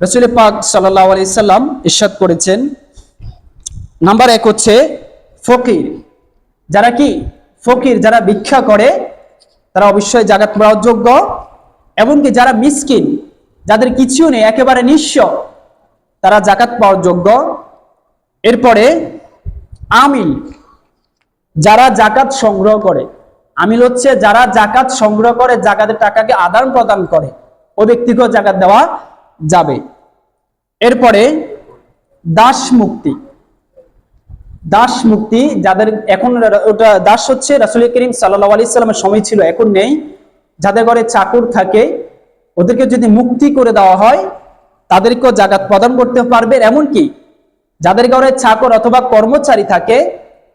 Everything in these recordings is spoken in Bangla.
রসুল পাক সাল্লাহ আলি সাল্লাম ইরশাদ করেছেন। নাম্বার এক হচ্ছে ফকির। যারা কি? ফকির, যারা ভিক্ষা করে, তারা অবশ্যই জাগাত পাওয়ার যোগ্য। এমনকি যারা মিসকিন, যাদের কিছু নেই, একেবারে নিঃস্ব, তারা জাকাত পাওয়ার যোগ্য। এরপরে আমিল, যারা জাকাত সংগ্রহ করে। আমিল হচ্ছে যারা জাকাত সংগ্রহ করে, জাকাতের টাকাকে আদান প্রদান করে। ও ব্যক্তিকেও জাকাত দেওয়া যাবে। এরপরে দাস মুক্তি। দাস মুক্তি যাদের এখন ওটা দাস হচ্ছে রাসুল করিম সাল্লাহ আলি সাল্লামের সময় ছিল, এখন নেই। যাদের ঘরে চাকর থাকে, ওদেরকে যদি মুক্তি করে দেওয়া হয়, তাদেরকেও জাগাত প্রদান করতে পারবে। এমনকি যাদের ঘরে চাকর অথবা কর্মচারী থাকে,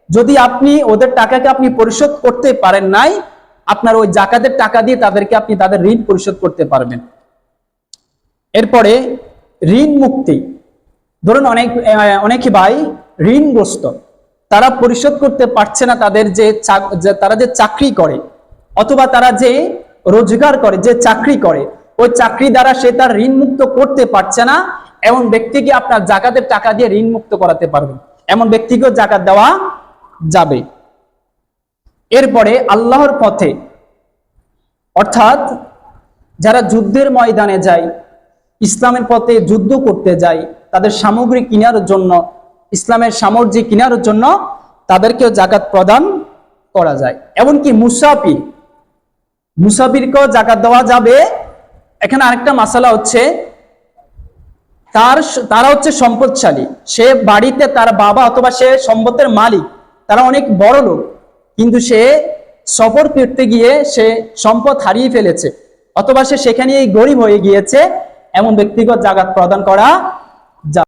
যদি আপনি ওদের টাকাকে আপনি পরিশোধ করতে পারেন নাই, আপনার ওই জাকাতের টাকা দিয়ে তাদেরকে আপনি তাদের ঋণ পরিশোধ করতে পারবেন। এরপরে ঋণ মুক্তি। ধরুন অনেক অনেক ভাই ঋণগ্রস্ত। তারা পরিশোধ করতে পারছে না তাদের যে তারা যে চাকরি করে, অথবা তারা যে রোজগার করে, যে চাকরি করে, ওই চাকরি দ্বারা সে তার ঋণ মুক্ত করতে পারছে না, এমন ব্যক্তিকে আপনার জাকাতের টাকা দিয়ে ঋণ মুক্ত করাতে পারবেন। এমন ব্যক্তিকেও জাকাত দেওয়া যাবে। এরপরে আল্লাহর পথে, অর্থাৎ যারা যুদ্ধের ময়দানে যায় ইসলামের পথে যুদ্ধ করতে যায় তাদের সামগ্রী কেনার জন্য, ইসলামের সামগ্রী কেনার জন্য তাদেরকেও জাকাত প্রদান করা যায়। এমনকি মুসাফির, মুসাফিরকেও জাকাত দেওয়া যাবে। এখানে আরেকটা মাসালা হচ্ছে, তার তারা হচ্ছে সম্পদশালী। সে বাড়িতে তার বাবা অথবা সে সম্পদের মালিক, তারা অনেক বড় লোক, কিন্তু সে সফর করতে গিয়ে সে সম্পদ হারিয়ে ফেলেছে, অথবা সে সেখানেই গরিব হয়ে গিয়েছে। এমন ব্যক্তিগত জাগাত প্রদান করা